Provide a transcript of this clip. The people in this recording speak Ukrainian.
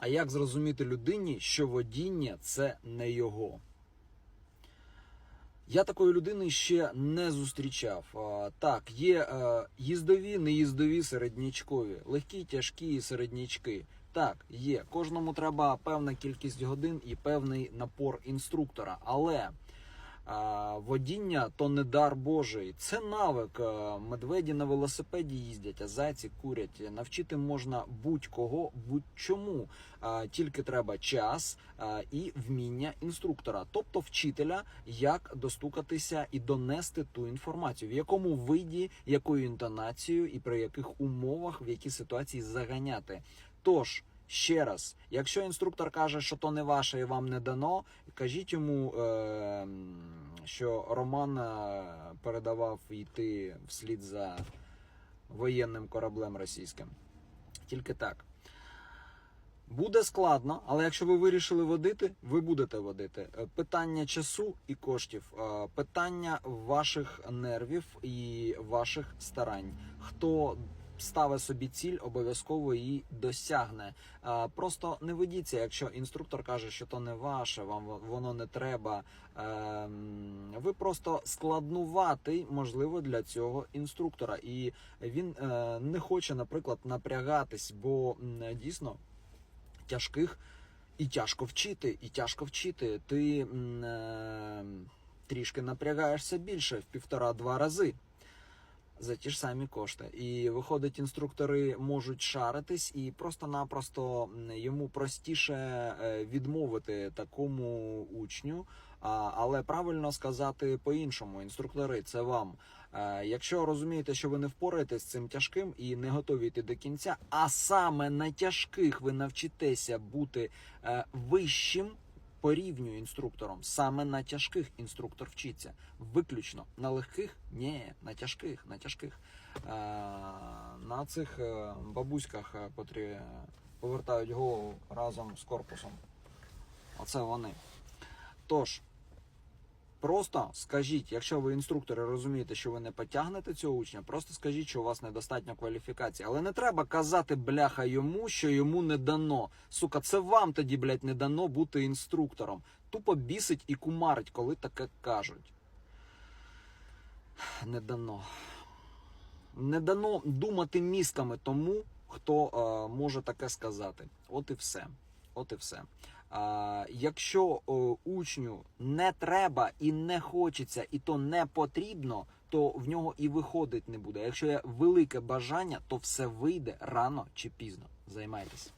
А як зрозуміти людині, що водіння це не його? Я такої людини ще не зустрічав. Так, є е, їздові, неїздові, середнячкові, легкі, тяжкі і середнячки. Так, є. Кожному треба певна кількість годин і певний напор інструктора. Але водіння то не дар Божий, це навик. Медведі на велосипеді їздять, а зайці курять. Навчити можна будь-кого, будь-чому. Тільки треба час і вміння інструктора, тобто вчителя, як достукатися і донести ту інформацію, в якому виді, якою інтонацією і при яких умовах, в які ситуації заганяти. Тож. Ще раз, якщо інструктор каже, що то не ваше і вам не дано, кажіть йому, е, що Роман е, передавав йти вслід за воєнним кораблем російським. Тільки так. Буде складно, але якщо ви вирішили водити, ви будете водити. Е, Питання часу і коштів, е, питання ваших нервів і ваших старань. Хто ставить собі ціль, обов'язково її досягне. Просто не ведіться, якщо інструктор каже, що то не ваше, вам воно не треба. Ем, Ви просто складнуватий, можливо, для цього інструктора, і він е, не хоче, наприклад, напрягатись, бо дійсно тяжких і тяжко вчити, і тяжко вчити. Ти е, трішки напрягаєшся більше в півтора-два рази за ті ж самі кошти. І виходить, інструктори можуть шаритись, і просто-напросто йому простіше е, відмовити такому учню. Але правильно сказати по-іншому, інструктори, це вам. Е, Якщо розумієте, що ви не впораєтесь з цим тяжким і не готові йти до кінця, а саме на тяжких ви навчитеся бути е, вищим по рівню інструктором. Саме на тяжких інструктор вчиться. Виключно на легких ні, на тяжких, на тяжких. Е, на цих е, бабуськах, е, котрі повертають голову разом з корпусом. Оце вони. Тож. Просто скажіть, якщо ви інструктори розумієте, що ви не потягнете цього учня, просто скажіть, що у вас недостатньо кваліфікації. Але не треба казати бляха йому, що йому не дано. Сука, це вам тоді, блядь, не дано бути інструктором. Тупо бісить і кумарить, коли таке кажуть. Не дано. Не дано думати мізками тому, хто е, може таке сказати. От і все. От і все. А, якщо учню не треба і не хочеться, і то не потрібно, то в нього і виходить не буде. Якщо є велике бажання, то все вийде рано чи пізно. Займайтесь.